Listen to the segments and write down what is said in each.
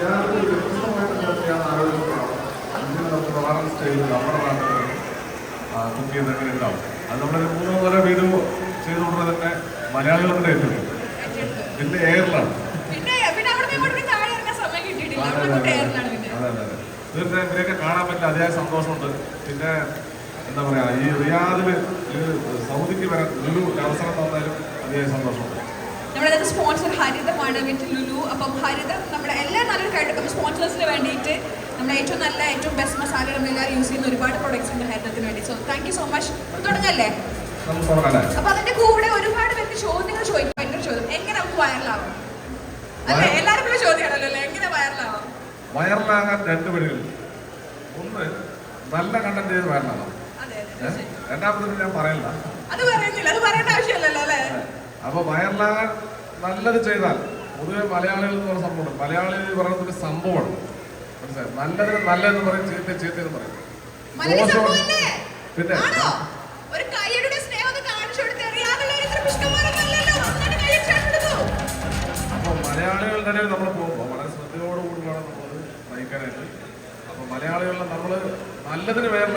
ഞാനത് വ്യത്യസ്തമായിട്ട് ആലോചിക്കുന്നതാണ് ഇങ്ങനെ നമുക്ക് പ്രധാന സ്റ്റൈലിൽ നമ്മുടെ നാട്ടിൽ കുക്ക് ചെയ്ത് എങ്ങനെ ഉണ്ടാവും അത് നമ്മളൊരു മൂന്നോ നാലോ വീഡിയോ ചെയ്തുകൊണ്ട് തന്നെ മലയാളികളുടെ ഏറ്റവും പിന്നെ എയറിലാണ്. തീർച്ചയായും ഇതിനെയൊക്കെ കാണാൻ പറ്റില്ല. അതിയായ സന്തോഷമുണ്ട്. പിന്നെ എന്താ പറയാ ഈ റിയാദിൽ സൗദിക്ക് വരാൻ ഒരു അവസരം തന്നാലും അതിയായ സന്തോഷമുണ്ട്. നമ്മുടെ ഇന്നത്തെ സ്പോൺസർ ഹരിതമാണ് വിത്ത് ലുലു. അപ്പം ഹരിതം നമ്മുടെ എല്ലാ നല്ലൊരു കാര്യം സ്പോൺസേഴ്സിന് വേണ്ടിയിട്ട് നമ്മുടെ ഏറ്റവും നല്ല ഏറ്റവും ബെസ്റ്റ് മസാല നമ്മൾ എല്ലാവരും യൂസ് ചെയ്യുന്ന ഒരുപാട് പ്രൊഡക്ട്സ് ഉണ്ട് ഹരിതത്തിന് വേണ്ടി. So thank you so much തുടങ്ങല്ലേ? അപ്പൊ അതിന്റെ കൂടെ ഒരുപാട് പേർക്ക് ചോദ്യങ്ങൾ ചോദിക്കും. ഭയങ്കര ചോദ്യം. എങ്ങനെ നമുക്ക് വൈറലാവും അല്ലെ? എല്ലാവരും ചോദ്യമാണല്ലോ അല്ലേ? എങ്ങനെ വൈറലാവും വയറിലാകാൻ രണ്ട് വഴികൾ ഒന്ന് നല്ല കണ്ടന്റ് ചെയ്ത് വൈറലാകാം രണ്ടാമത്തെ ഞാൻ പറയില്ല. അത് പറയുന്നില്ല. അത് പറയേണ്ട ആവശ്യമില്ലല്ലോ അല്ലേ? അപ്പൊ വയറിലാകാൻ നല്ലത് ചെയ്താൽ പൊതുവെ മലയാളികൾ എന്ന് പറഞ്ഞ സംഭവമുണ്ട് മലയാളികൾ പറയുന്നത് ഒരു സംഭവമാണ്. മനസ്സിലായി? നല്ലതിന് നല്ലതെന്ന് പറയും ചീത്ത ചീത്തയെന്ന് പറയും. മലയാളി ദോഷം-? പിന്നെ? അപ്പോൾ മലയാളികളുടെ ഇടയിൽ നമ്മൾ പോകുമ്പോൾ വളരെ ശ്രദ്ധയോടുകൂടി വേണം നമ്മൾ നയിക്കാനായിട്ട് അപ്പൊ മലയാളികളിൽ നമ്മൾ നല്ലതിന് വേറെ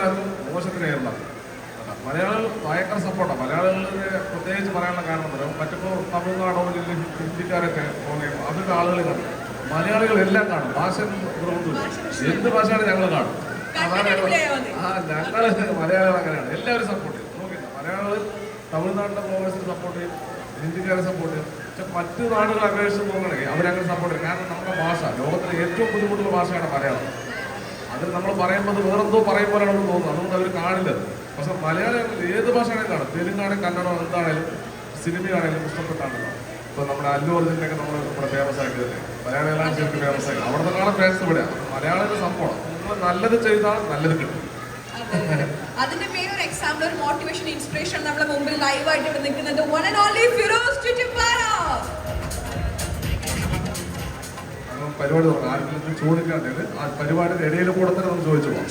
മോശത്തിന് വേറിലാക്കും. മലയാളികൾ ഭയങ്കര സപ്പോർട്ടാണ്. മലയാളികളുടെ പ്രത്യേകിച്ച് പറയാനുള്ള കാരണം പറയുക മറ്റിപ്പോൾ തമിഴ്നാടോ ജില്ലയിൽ ഹിന്ദിക്കാരൊക്കെ പോകുകയും അതിന്റെ ആളുകൾ കാണും. മലയാളികൾ എല്ലാം കാണും. ഭാഷ എന്ത് ഭാഷയാണ് ഞങ്ങൾ കാണും ആ ഞങ്ങൾ മലയാളികൾ അങ്ങനെയാണ്. എല്ലാവരും സപ്പോർട്ട് ചെയ്യും. നോക്കില്ല മലയാളികൾ തമിഴ്നാടിന്റെ പ്രോഗ്രസിന് സപ്പോർട്ട് ചെയ്യും ഹിന്ദിക്കാരെ സപ്പോർട്ട് ചെയ്യും. പക്ഷെ മറ്റ് നാടുകൾ അപേക്ഷിച്ച് നോക്കണമെങ്കിൽ അവരങ്ങനെ സപ്പോർട്ട് ചെയ്യും. കാരണം നമ്മുടെ ഭാഷ ലോകത്തിലെ ഏറ്റവും ബുദ്ധിമുട്ടുള്ള ഭാഷയാണ് മലയാളം. അത് നമ്മൾ പറയുമ്പോൾ അത് വേറെന്തോ പറയും നമുക്ക് തോന്നുന്നത് അതുകൊണ്ട് അവർ കാണില്ല പക്ഷെ മലയാളികൾ ഏത് ഭാഷയാണെങ്കിലും കാണും. തെലുങ്കാണ് കന്നഡോ എന്താണേലും സിനിമയാണെങ്കിലും ഇഷ്ടപ്പെട്ടാണല്ലോ. ഇപ്പൊ നമ്മുടെ അല്ലു അർജുന്റെ ഒക്കെ നമ്മൾ നമ്മുടെ ഫേമസ് ആക്കിയതല്ലേ മലയാളികളാണ് ശരിക്കും ഫേമസ് ആക്കി അവിടെ നിന്നാണ് ഫേമസ് ഇവിടെ മലയാളിയുടെ സംഭവം നിങ്ങൾ നല്ലത് ചെയ്താൽ നല്ലത് കിട്ടും. അതെ, അതെ. അതിന്റെ പേര് ഒരു എക്സാമ്പിൾ ഒരു മോട്ടിവേഷൻ ഇൻസ്പിറേഷൻ നമ്മുടെ മുമ്പിൽ ലൈവ് ആയിട്ട് ഇവിടെ നിൽക്കുന്നത് one and only Firoz Chuttipara പരിപാടി തുടങ്ങാം. ആർക്കെങ്കിലും ചോദിക്കാണ്ടെങ്കിൽ ആ പരിപാടിയുടെ ഇടയിൽ കൂടെ തന്നെ നമുക്ക് ചോദിച്ചു പോകാം.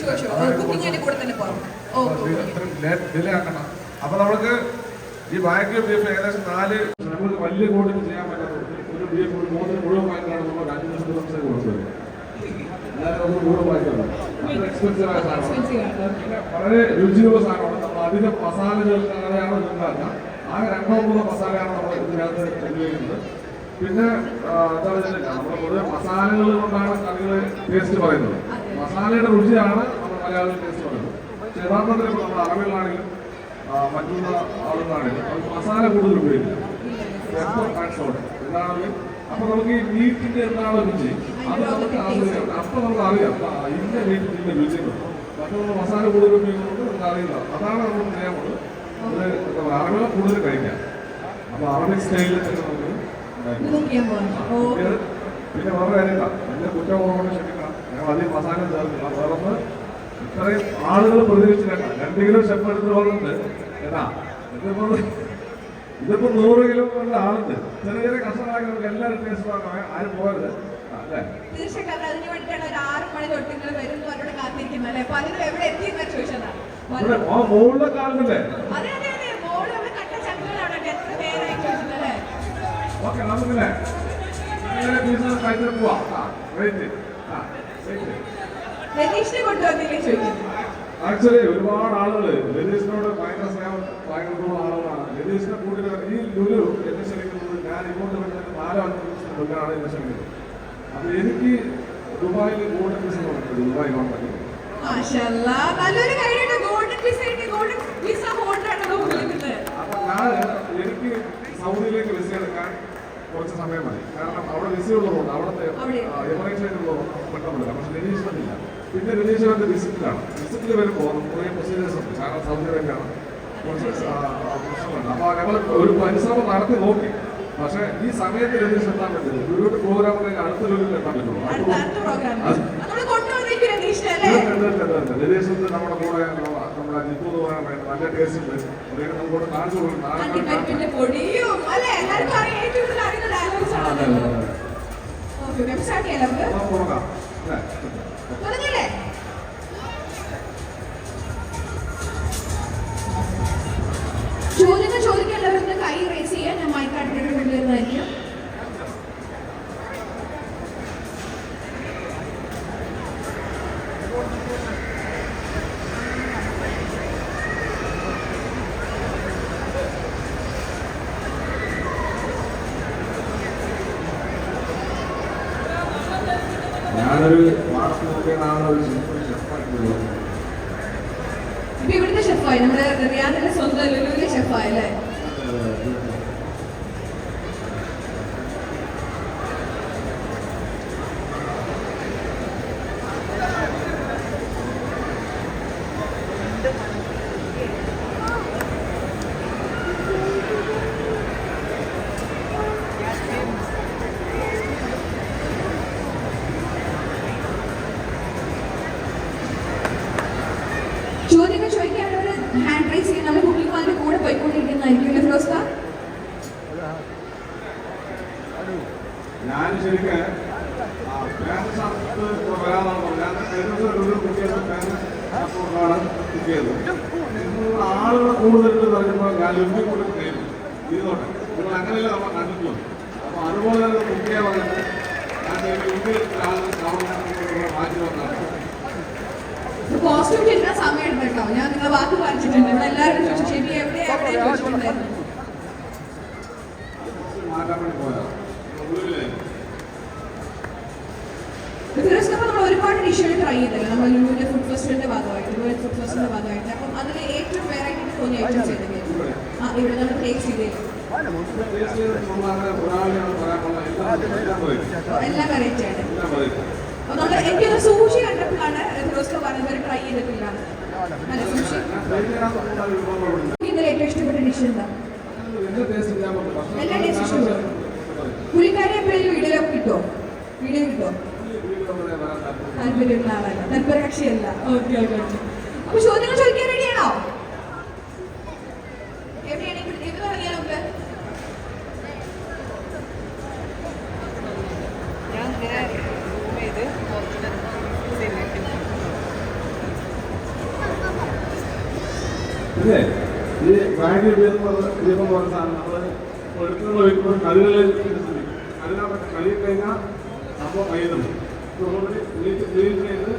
ആക്കണം. അപ്പൊ നമുക്ക് ഈ ബാക്കി ബീഫ് ഏകദേശം നാല് നമുക്ക് വലിയ കോട്ടിന് ചെയ്യാൻ പറ്റാത്ത ഒരു ബീഫ് ഒരു മൂന്ന് മുഴുവൻ വാങ്ങിക്കാണ് നമ്മൾ അഞ്ച് ലക്ഷം ദിവസം കൊടുത്തത്. വളരെ രുചിയുള്ള സാധനമാണ്. നമ്മൾ അധികം മസാല ചേർക്കാതെയാണ് ഉണ്ടാക്കുക ആകെ രണ്ടോ മൂന്നോ മസാലയാണ് നമ്മൾ ഇതിനകത്ത് ഉപയോഗിക്കുന്നത്. പിന്നെ എന്താ വെച്ചിട്ടില്ല നമ്മൾ മസാലകൾ കൊണ്ടാണ് കറികൾ ടേസ്റ്റ് പറയുന്നത്. മസാലയുടെ രുചിയാണ് നമ്മൾ മലയാളം ടേസ്റ്റ് പറയുന്നത്. യഥാർത്ഥത്തിൽ ഇപ്പോൾ നമ്മുടെ അറബികളാണെങ്കിലും മറ്റുള്ള ആളുകളാണെങ്കിലും അവർ മസാല കൂടുതൽ ഉപയോഗിക്കില്ല എന്താണെങ്കിലും അപ്പൊ നമുക്ക് ഈ മീറ്റിന്റെ എന്താണ് രുചി? അത് നമുക്ക് ആസ്വദിക്കാം അപ്പൊ നമുക്ക് അറിയാം. ഇന്ന വീട്ടിന്റെ രുചി മറ്റുള്ള മസാല കൂടുതൽ ഉപയോഗിക്കുന്നത് നമുക്ക് അറിയില്ല. അതാണ് നമുക്ക് ചെയ്യാൻ പോകുന്നത് അത് അറിവ് കൂടുതൽ കഴിക്കാം. അപ്പൊ അറബിക് സ്റ്റൈലിൽ തന്നെ ചെയ്യാൻ പിന്നെ വേറെ കാര്യമില്ല എന്റെ കുറ്റം കുറവുകൊണ്ട് ക്ഷമിക്കണം ഞങ്ങൾ അധികം അവസാനം ചേർന്നില്ല വേറൊന്ന് ഇത്രയും ആളുകൾ പ്രതീക്ഷിച്ചില്ല രണ്ട് കിലോ സ്റ്റെപ്പ് എടുത്ത് പറഞ്ഞിട്ട് ഏതാ ഇതിപ്പോ ഇതിപ്പോ നൂറ് കിലോ ഉള്ള ആളുണ്ട് ചെറിയ ചെറിയ കഷ്ടമാക്കി നമുക്ക് എല്ലാവരും ടേസ്റ്റ് ആരും പോകരുത് തീർച്ചയായിട്ടും അത് അതിന് വേണ്ടിയിട്ടാണ് ഒരു ആറ് മണി തൊട്ട് നിങ്ങൾ അവരോട് കാത്തിരിക്കുന്നത് അല്ലേ എവിടെ അതെ അതെ അതെ മോൾ അവിടെ കട്ട ചങ്ങലാണ് എത്ര പേരായി ചോദിച്ചതല്ലേ ഓക്കെ നമുക്കില്ലേ പീസ് കഴിച്ചിട്ട് പോവാം ആ വെയിറ്റ് ആ വെയിറ്റ് രതീഷിനെ കൊണ്ടുവന്നില്ലേ ആക്ച്വലി ഒരുപാട് ആളുകൾ ലതീഷിനോട് ഭയങ്കര സ്നേഹം ഭയങ്കര കൂടുതൽ ആളുകളാണ്. ലതീഷിനെ കൂടുതൽ ഈ ലുലു എന്നെ ക്ഷണിക്കുന്നത് ഞാൻ ഇങ്ങോട്ട് വരുന്ന നാലോ അഞ്ച് ദിവസം മുമ്പാണ് എന്നെ ക്ഷണിക്കുന്നത്. അപ്പൊ എനിക്ക് ദുബായിൽ ഗോൾഡൻ വിസ കൊടുത്തത് ദുബായ് നോക്കുന്നത് അപ്പൊ ഞാൻ എനിക്ക് സൗദിയിലേക്ക് വിസ എടുക്കാൻ കുറച്ച് സമയം മതി കാരണം അവിടെ വിസ ഉള്ളതുകൊണ്ട് അവിടുത്തെ അവിടെ. എമറേറ്റ്സിലുള്ളതുകൊണ്ട് പെട്ടെന്നില്ല പക്ഷെ രതീശ്വരനില്ല പിന്നെ രതീശ്വരന്റെ വിസിറ്റിലാണ്. വിസിറ്റിൽ വരുമ്പോൾ കുറേ പ്രൊസീജിയേഴ്സ് ഉണ്ട്. കാരണം സൗദി അറേബ്യയാണ് കുറച്ച് പ്രശ്നങ്ങളുണ്ട്. അപ്പൊ ഞങ്ങൾ ഒരു പരിശ്രമം നടത്തി നോക്കി. പക്ഷേ ഈ സമയത്ത് രതീഷ് എത്താൻ പറ്റില്ല. ഒരു പ്രോഗ്രാമിലേക്ക് അടുത്ത ലോകത്തിൽ എത്താൻ പറ്റുള്ളൂ രതീഷിന്റെ നമ്മുടെ കൂടെ നമ്മുടെ ജിത്തു എന്ന് വേണ്ടി നല്ല ടേസ്റ്റ് ഉണ്ട്. അദ്ദേഹം നമ്മളോട് കാണിച്ചു കൊടുക്കും. കോസ്റ്റ്യൂം ചേരുന്ന സമയം ഉണ്ട് കേട്ടോ. ഞാൻ നിങ്ങളെ വാക്ക് പാലിച്ചിട്ടുണ്ട് ഇവിടെ എല്ലാവരും ചോദിച്ചു ശരി എവിടെ എവിടെ ചോദിച്ചിട്ടുണ്ടായിരുന്നു. നമ്മൾ ഒരുപാട് ഡിഷുകൾ ട്രൈ ചെയ്തല്ലോ നമ്മൾ ലുലുവിന്റെ ഫുഡ് ഫെസ്റ്റിന്റെ ഭാഗമായിട്ട് ലുലുവിന്റെ ഫുഡ് ഫെസ്റ്റിന്റെ ഭാഗമായിട്ട്. അപ്പം അതിൽ ഏറ്റവും വേറായിട്ട് തോന്നിയ ഐറ്റംസ് ഏതൊക്കെയായിരുന്നു ആ ഇവിടെ നമ്മൾ ടേസ്റ്റ് ചെയ്തത് പറയാനുള്ള എല്ലാം വെറൈറ്റി ആണ്. എല്ലാം എനിക്കൊരു പറഞ്ഞത് ട്രൈ ചെയ്തിട്ടില്ല അല്ല സൂഷി ഇന്നലെ ഏറ്റവും ഇഷ്ടപ്പെട്ട ഡിഷ് എന്താ? എല്ലാ ടേസ്റ്റ് ഇഷ്ടപ്പെട്ടു പുള്ളിക്കാരി എപ്പോഴെങ്കിലും വീഡിയോ കിട്ടുമോ വീഡിയോ കിട്ടുമോ താല്പര്യമുള്ള ആളല്ല. താല്പര്യ കക്ഷിയല്ല ഓക്കെ ഓക്കെ ഓക്കെ. അപ്പൊ ചോദ്യങ്ങൾ ചോദിക്കാൻ ബാഗ് ഉപയോഗം ഉപയോഗം പോലെ സാധനം. നമ്മൾ എടുക്കുന്ന വയ്ക്കുമ്പോൾ കല്ലുകളിൽ അതിനകത്ത് കഴുകി കഴിഞ്ഞാൽ അപ്പോൾ കഴിയുന്നുണ്ട് നീറ്റ് ക്ലീൻ ചെയ്ത്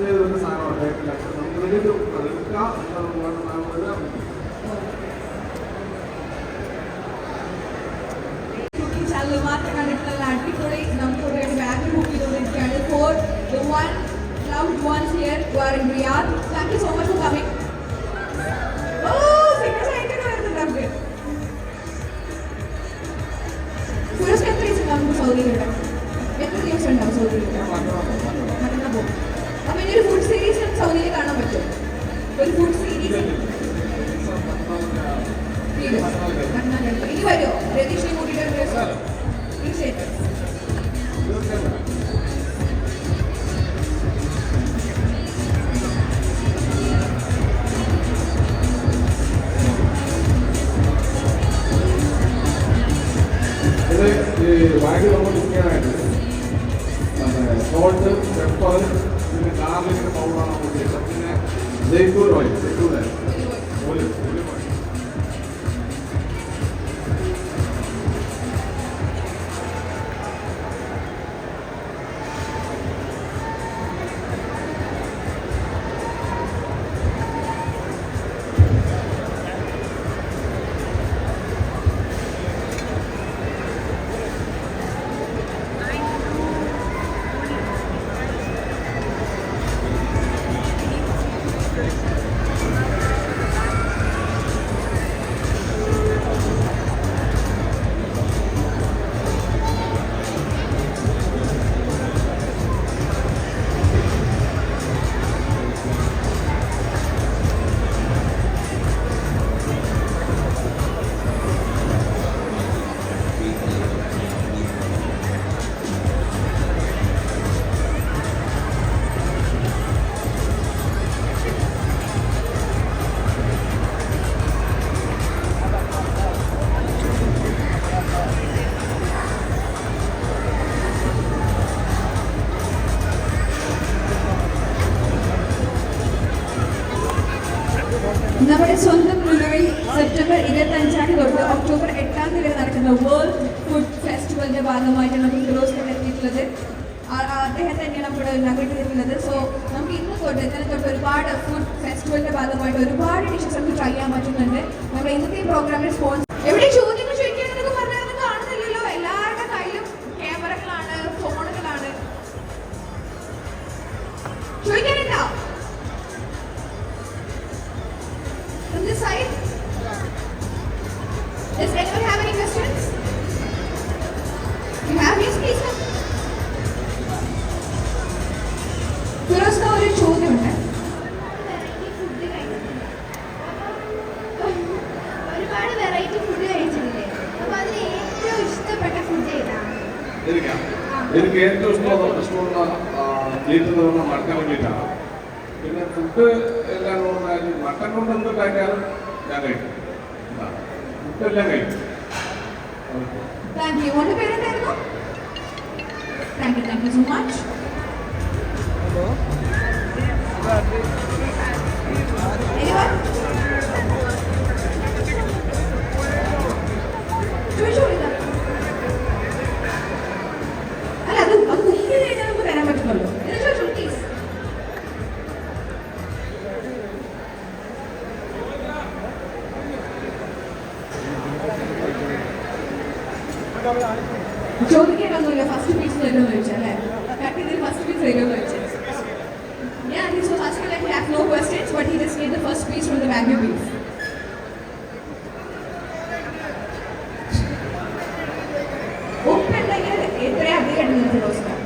ചെയ്ത് വരുന്ന സാധനമാണ് ബാഗിൽ നമുക്ക് വേണ്ടിയിട്ട് അത് എടുക്കാം നമുക്ക് വേണ്ട സാധനം മാത്രം കണ്ടിട്ടുള്ള അടിപൊളി നമുക്ക് ബാഗ് ബുക്ക് ചെയ്തുകൊണ്ടിരിക്കുകയാണ്. For the one love once here you are in Riyadh thank you so much for coming നമുക്ക് സൗദിയിലുണ്ട് എത്ര ദിവസം ഉണ്ടാവും സൗദിയിലുണ്ട് മറ്റന്നാ പോകും ഒരു ഫുഡ് സീരീസ് സൗദിയിൽ ഫുഡ് സീരീസ് ഇനി വരുമോ? രതീഷിനെ കൂട്ടിയിട്ട് തീർച്ചയായിട്ടും. ബാഗ് നമ്മൾ ചെയ്യാനായിട്ട് സോൾട്ട് പെപ്പർ പിന്നെ ഗാർലിക്കിന്റെ പൗഡറാണ് നമ്മൾ ചെയ്യുന്നത് പിന്നെ Jaipur oil Jaipur oil oil oil നമ്മുടെ ഇന്നത്തെ പ്രോഗ്രാമിൽ sponsor Thank you. Want you pay the table? Thank you. Thank you so much. Hello. Anyone? ఎక్కడి నుంచి వస్తారు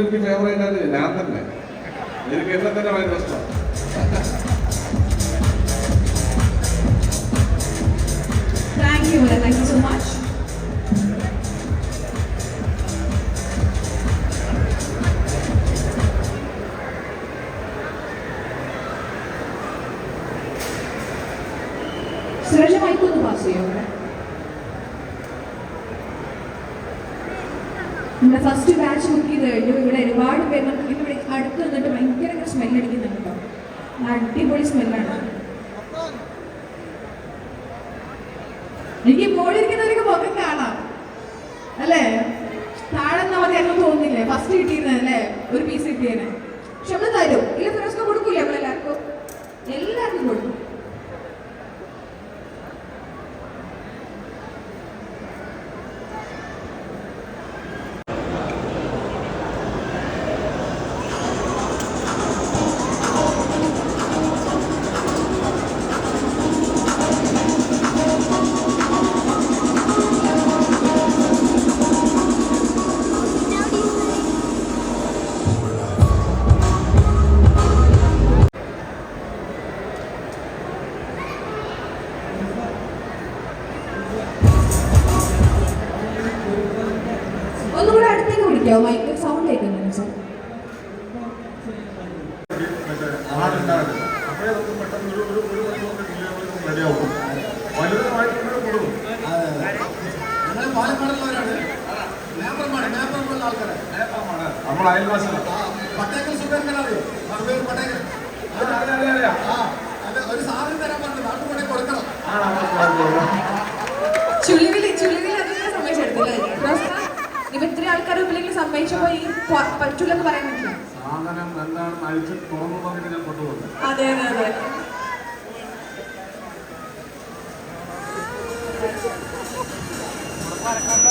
എനിക്ക് ഫേവറേറ്റ് ആയത് ഞാൻ തന്നെ. എനിക്ക് എന്നെ തന്നെ ഭയങ്കര ഇഷ്ടം. Thank you thank you so much എനിക്ക് പോയിരിക്കുന്നവർക്ക് മുഖം കാണാം. അല്ലേ? താഴെന്ന് അവർ അങ്ങനെ തോന്നില്ലേ? ഫസ്റ്റ് കിട്ടിയിരുന്നത് അല്ലേ? ഒരു പീസ് കിട്ടിയേനെ. പക്ഷെ നമ്മൾ തരും. ഇല്ല ഫ്രണ്ട്സ് കൊടുക്കൂലേ നമ്മളെല്ലാവർക്കും? എല്ലാവർക്കും കൊടുക്കും. എടുക്കാറുണ്ട് അപ്പോഴേ നമുക്ക് പെട്ടെന്ന് ഒരു ഒരു ഒരു നമുക്ക് റെഡി ആവും. കൊടുക്കും ഞങ്ങൾ പാലക്കാടുള്ളവരാണ്. നമ്മൾ അയൽവാസികളാണ് പട്ടേക്കൽ സുബേറിനെ പട്ടേക്കൽ. ഒരു സാധനം തരാൻ പറഞ്ഞു. നാട്ടുകൂടെ കൊടുക്കണം. അതിനെ സമ്മതിച്ചെടുത്തില്ലേ. ഇവ ഇത്രയും ആൾക്കാർ ഉള്ളിലേക്ക് സമ്മതിച്ചപ്പോ ഈ പറ്റൂലെന്ന് പറയാൻ പറ്റില്ല? സാധനം എന്താണെന്ന് അഴിച്ച് തുറന്നു പറഞ്ഞിട്ട് ഞാൻ കൊണ്ടുപോകുന്നു അതെ അതെ അതെ. So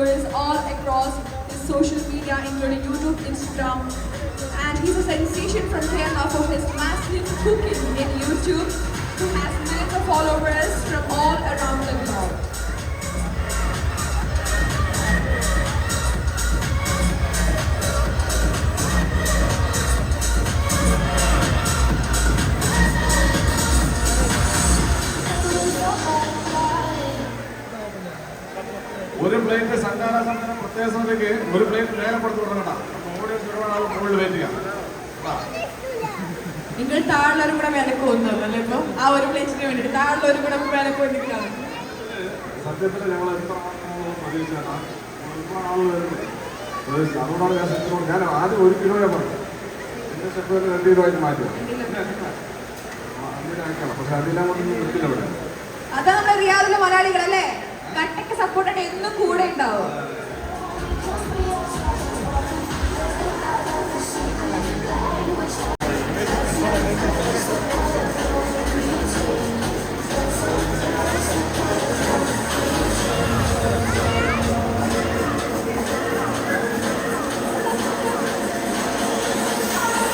followers all across his social media including YouTube, Instagram and he's a sensation from Kerala for his massive cooking in YouTube who has millions of followers from all around the globe. ഒരു plate സംഘാടന സംഘടന പ്രത്യേക സമിതിക്ക് ഒരു plate നേരം വിടണം audience ഒരുപാട് ആൾ മുകളിൽ വെയിറ്റ് ചെയ്യാം. നിങ്ങൾ കൂടെ വിലക്ക് അല്ലേ ഇപ്പൊ? ആ ഒരു കൂടെ വിലക്ക് സത്യത്തിൽ ഞങ്ങൾ എത്ര പ്രതീക്ഷയാണ് ഒരുപാട് ആൾ. അതുകൊണ്ടാണ് ഞാൻ ഞാൻ ആദ്യം ഒരു കിലോയെ പറഞ്ഞു. എന്റെ രണ്ട് കിലോ ആയിട്ട് മാറ്റി. പക്ഷെ അതെല്ലാം കൊണ്ട് നിർത്തില്ല ഇവിടെ. അതാ റിയാദിലെ മലയാളികൾ അല്ലേ? കട്ടക്ക് സപ്പോർട്ടായിട്ട് എന്നും കൂടെ ഉണ്ടാവും.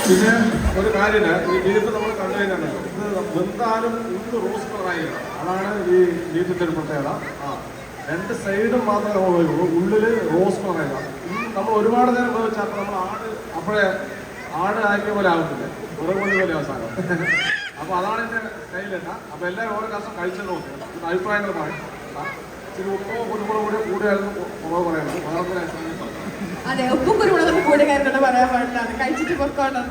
പിന്നെ ഒരു കാര്യമില്ല. ഈ ബീഫ് നമ്മൾ കണ്ടു കഴിഞ്ഞാൽ ഇത് ബന്ധാലും ഇന്ന് റോസ് കളറായില്ല അതാണ് ഈ ബീഫിന്റെ ഒരു പ്രത്യേകത. രണ്ട് സൈഡും മാത്രമേ ഹോളുള്ളൂ ഉള്ളിൽ റോസ് പറയുക നമ്മൾ ഒരുപാട് നേരം ഉപയോഗിച്ചാൽ അപ്പോൾ നമ്മൾ ആട് അപ്പോഴേ ആട് ആക്കിയ പോലെ ആകത്തില്ല പുറകുകൊണ്ട് പോലെ അവസാനം അപ്പോൾ അതാണ് എന്റെ കയ്യിലെണ്ണ അപ്പോൾ എല്ലാവരും ഓരോ കാസം കഴിച്ചു നോക്കുന്നത് അഭിപ്രായങ്ങൾ പറയും. ഇച്ചിരി ഉപ്പോ കുരുമുളക് കൂടി കൂടിയായിരുന്നു കുറവ് പറയുന്നത് അതെ ഉപ്പും കുരുമുളകും കൂടെ കാര്യത്തോട് പറയാൻ പാടില്ലാണ് കഴിച്ചിട്ട് പൊക്കോണം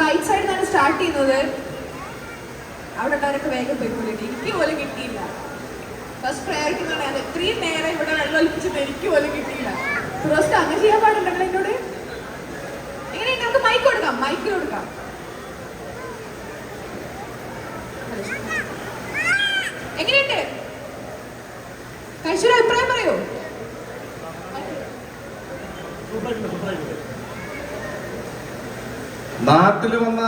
റൈറ്റ് സൈഡിൽ നിന്നാണ് സ്റ്റാർട്ട് ചെയ്യുന്നത്. അവിടെ ഉള്ളവരൊക്കെ വേഗം പോയിക്കൊണ്ടിട്ട് എനിക്ക് പോലും കിട്ടിയില്ല. ഫസ്റ്റ് പ്രയോറിറ്റി എന്ന് പറയാൻ ഇത്രയും നേരം ഇവിടെ വെള്ളം ഒലിപ്പിച്ചത് എനിക്ക് പോലും കിട്ടിയില്ല. ഫസ്റ്റ് അങ്ങനെ ചെയ്യാൻ പാടുണ്ടല്ലോ എന്നോട് എങ്ങനെയുണ്ട് നമുക്ക് മൈക്ക് കൊടുക്കാം. മൈക്ക് കൊടുക്കാം എങ്ങനെയുണ്ട് കഴിച്ചൊരു അഭിപ്രായം പറയൂ നാട്ടിൽ വന്ന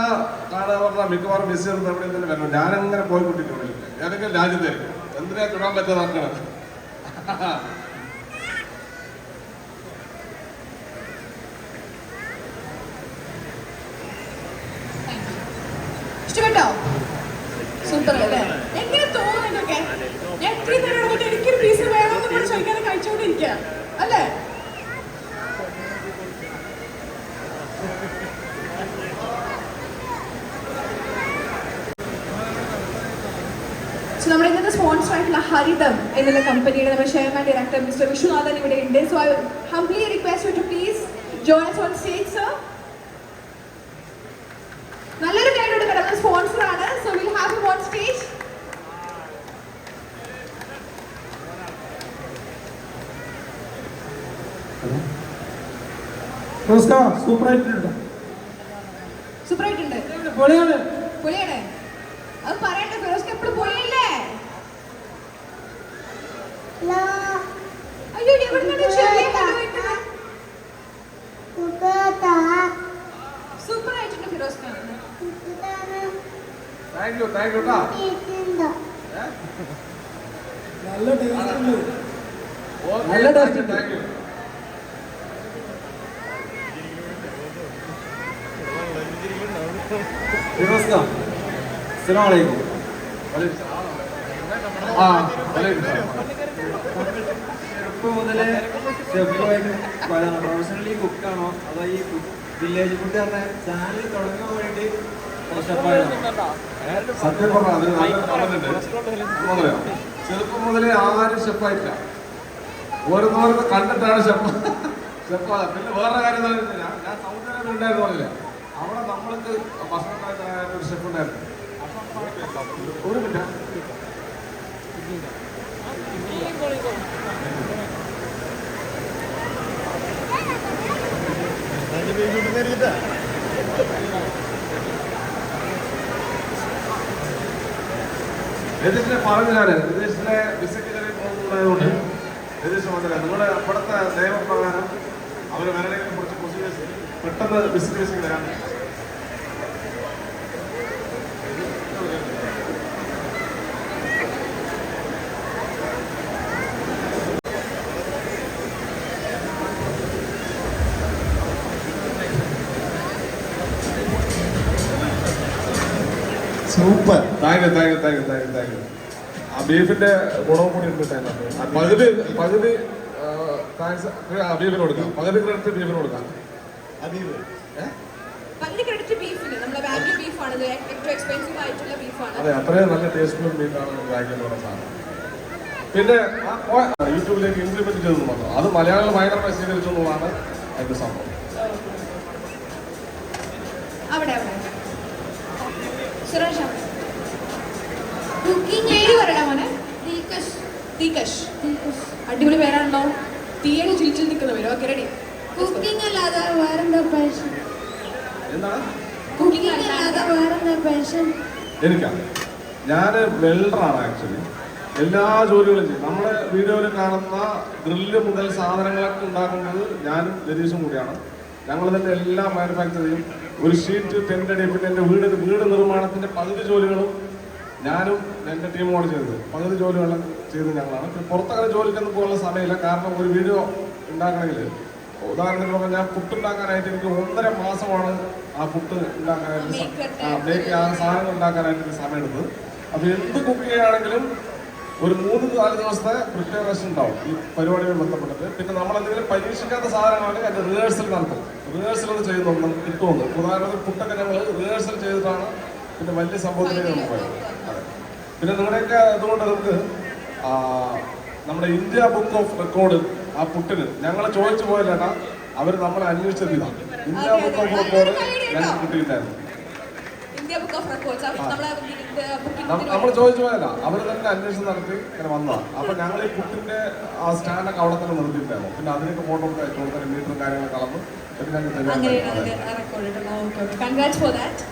കാണാൻ പറഞ്ഞാൽ മിക്കവാറും മിസ് ചെയ്തത് എവിടെ തന്നെ വരണം ഞാനങ്ങനെ പോയിക്കൊണ്ടിരിക്കുന്നു ഞാനൊക്കെ രാജ്യത്തായിരിക്കും. എന്തിനാ തൊടാൻ പറ്റാതാക്കണം ഇഷ്ടപ്പെട്ടോ? അല്ലേ എങ്ങനെ തോന്നുന്നതൊക്കെ ഞാൻ ഇത്രയും നേരം എനിക്ക് പീസ് വേണമെന്ന് ചോദിക്കാതെ അല്ലേ സോ നമ്മുടെ ഇന്നത്തെ സ്പോൺസർ ആയിട്ടുള്ള ഹരിതം എന്നുള്ള കമ്പനിയുടെ നമ്മുടെ ചെയർമാൻ ഡയറക്ടർ മിസ്റ്റർ വിശ്വനാഥൻ ഇവിടെ ഉണ്ട്. So I humbly request to please join on stage sir നല്ലൊരു കൈ കിടക്കുന്ന സ്പോൺസർ ആണ്. So will have on stage നമസ്കാരം സൂപ്പർ ആയിട്ടുണ്ട് സൂപ്പർ ആയിട്ടുണ്ട് പൊളിയാണ്. പൊളിയാണ് അത് പറയട്ടെ ഫിറോസ്ക്ക് എപ്പോഴും പൊളിയല്ലേ അയ്യോ എവിടുന്നാണ് ചെറിയ കൊണ്ടുപോയിട്ടുള്ളത് സൂപ്പർ ആയിട്ടുണ്ട് Firoz Khan thank you thank you കേട്ടോ നല്ല ടേസ്റ്റ് നല്ല ഉണ്ട്. thank you. നമസ്കാരം അസ്സലാമു അലൈക്കും ആ വലൈക്കും സലാം. ചെറുപ്പം മുതലേ ഷെഫുമായിട്ട് പ്രൊഫഷണലി കുക്കാണോ അതോ ഈ വില്ലേജ് ഫുഡ് പറഞ്ഞ ചാനൽ തുടങ്ങാൻ വേണ്ടി സത്യം മുതലോ ചെറുപ്പം മുതലേ ആരും ഷെഫായിട്ടില്ല ഓരോന്നോരോന്ന് കണ്ടിട്ടാണ് ഷെഫ് ഷെഫ് പിന്നെ വേറെ കാര്യം ഞാൻ സൗദി അറേബ്യ ഉണ്ടായിരുന്നു അവിടെ നമ്മൾക്ക് ഭക്ഷണം ഒരു ഷെഫ് ഉണ്ടായിരുന്നു. ഒരു മിനിറ്റ്. രതീഷിനെ പറഞ്ഞു ഞാൻ രതീഷിനെ വിസക്ക് കയറി പോകുന്നതായതുകൊണ്ട് രതീഷ് വന്നില്ല നിങ്ങളുടെ അവിടുത്തെ നിയമപ്രകാരം അവർ വരണമെങ്കിൽ കുറച്ച് പ്രൊസീജിയേഴ്സ് പെട്ടെന്ന് വിസിറ്റ് വിസിറ്റ് തരാൻ super. Thank you thank you thank thank thank ആ ബീഫിന്റെ ഗുണവും കൂടി ഉണ്ട് പകുതി പകുതി താങ്ക്സ്. ബീഫിന് കൊടുക്കാം. പകുതി ക്രെഡിറ്റ് ബീഫിന് കൊടുക്കാം. അബീബ് പകുതി ക്രെഡിറ്റ് ബീഫിന്. നമ്മുടെ വാല്യൂ ബീഫാണ് ഏറ്റവും എക്സ്പെൻസീവ് ആയിട്ടുള്ള ബീഫാണ്. അതെ അത്രയും നല്ല ടേസ്റ്റുള്ള മീറ്റാണ് വാങ്ങിക്കുന്ന പറഞ്ഞ സാധനം. പിന്നെ ആ യൂട്യൂബിലേക്ക് ഇംപ്ലിമെന്റ് ചെയ്തു മാത്രം അത് മലയാളികൾ ഭയങ്കര സ്വീകരിച്ചു എന്നുള്ളതാണ് അതിന്റെ സംഭവം. അവിടെ അവിടെ. സുരേഷ് അവിടെ. പേര് പറയണ മോനെ. ദീകഷ് അടിപൊളി പേരാണല്ലോ. തീയുടെ ചിരിച്ചിൽ നിൽക്കുന്ന പേര് ഓക്കെ റെഡി കുക്കിംഗ് അല്ലാതെ വേറെന്താ പാഷൻ കുക്കിംഗ് അല്ലാതെ വേറെന്താ പാഷൻ എനിക്കാണ് ഞാൻ വെൽഡറാണ് ആക്ച്വലി എല്ലാ ജോലികളും ചെയ്യും. നമ്മുടെ വീഡിയോയിൽ കാണുന്ന ഡ്രില്ല് മുതൽ സാധനങ്ങളൊക്കെ ഉണ്ടാക്കുന്നത് ഞാനും രതീഷും കൂടിയാണ്. ഞങ്ങൾ തന്നെ എല്ലാ മാനുഫാക്ചറിങ്ങും ഒരു ഷീറ്റ് ടെന്റ് അടിയപ്പിട്ട് എന്റെ വീട് വീട് നിർമ്മാണത്തിന്റെ പകുതി ജോലികളും ഞാനും എന്റെ ടീമുമാണ് ചെയ്തത്. പകുതി ജോലികളും ചെയ്തത് ഞങ്ങളാണ്. പിന്നെ പുറത്തങ്ങനെ ജോലിക്കൊന്നും പോകാനുള്ള സമയമില്ല. കാരണം ഒരു വീഡിയോ ഉണ്ടാക്കണമെങ്കിൽ ഉദാഹരണത്തിന് പറഞ്ഞാൽ ഞാൻ പുട്ടുണ്ടാക്കാനായിട്ട് എനിക്ക് ഒന്നര മാസമാണ് ആ പുട്ട് ഉണ്ടാക്കാനായിട്ട് ആ സാധനങ്ങൾ ഉണ്ടാക്കാനായിട്ട് സമയം എടുത്തത് അപ്പോൾ എന്ത് കുക്ക് ചെയ്യുകയാണെങ്കിലും ഒരു മൂന്ന് നാല് ദിവസത്തെ പ്രിപ്പറേഷൻ ഉണ്ടാവും ഈ പരിപാടിയുമായി ബന്ധപ്പെട്ടിട്ട്. പിന്നെ നമ്മൾ എന്തെങ്കിലും പരീക്ഷിക്കാത്ത സാധനങ്ങളാണെങ്കിൽ അതിന്റെ റിഹേഴ്സൽ നടത്തും. റിഹേഴ്സൽ ഒന്ന് ചെയ്യുന്നുണ്ട് കിട്ടുമെന്ന്. ഉദാഹരണത്തിന് പുട്ടൊക്കെ ഞങ്ങൾ റിഹേഴ്സൽ ചെയ്തിട്ടാണ് പിന്നെ വലിയ സംഭവത്തിലേക്ക് നമുക്ക് പോയത്. പിന്നെ നിങ്ങളുടെയൊക്കെ അതുകൊണ്ട് നമുക്ക് നമ്മുടെ ഇന്ത്യ ബുക്ക് ഓഫ് റെക്കോർഡ് ആ പുട്ടിന് ഞങ്ങൾ ചോദിച്ചു പോയല്ലേട്ടാ അവർ നമ്മളെ അന്വേഷിച്ചത് ഇതാണ് ഇന്ത്യ ബുക്ക് ഓഫ് റെക്കോർഡ് ഞങ്ങൾ കിട്ടിയിട്ടായിരുന്നു ഞങ്ങൾക്ക്. കിട്ടിയിട്ടായിരുന്നു ഇന്ത്യ ബുക്ക് ഓഫ് റെക്കോർഡ്സ് നമ്മളെ നമ്മൾ ചോദിച്ചു പോയല്ല അവർ തന്നെ അന്വേഷണം നടത്തി ഇങ്ങനെ വന്നതാണ് അപ്പൊ ഞങ്ങൾ ഈ പുട്ടിന്റെ ആ സ്റ്റാൻഡൊക്കെ അവിടെ തന്നെ നിർത്തിയിട്ടായിരുന്നു. പിന്നെ അതിനൊക്കെ ഫോട്ടോ ഒക്കെ അയച്ചു കൊടുക്കാൻ മീറ്ററും കാര്യങ്ങളൊക്കെ അളന്ന് ഞങ്ങൾ ഫോർ ദാറ്റ്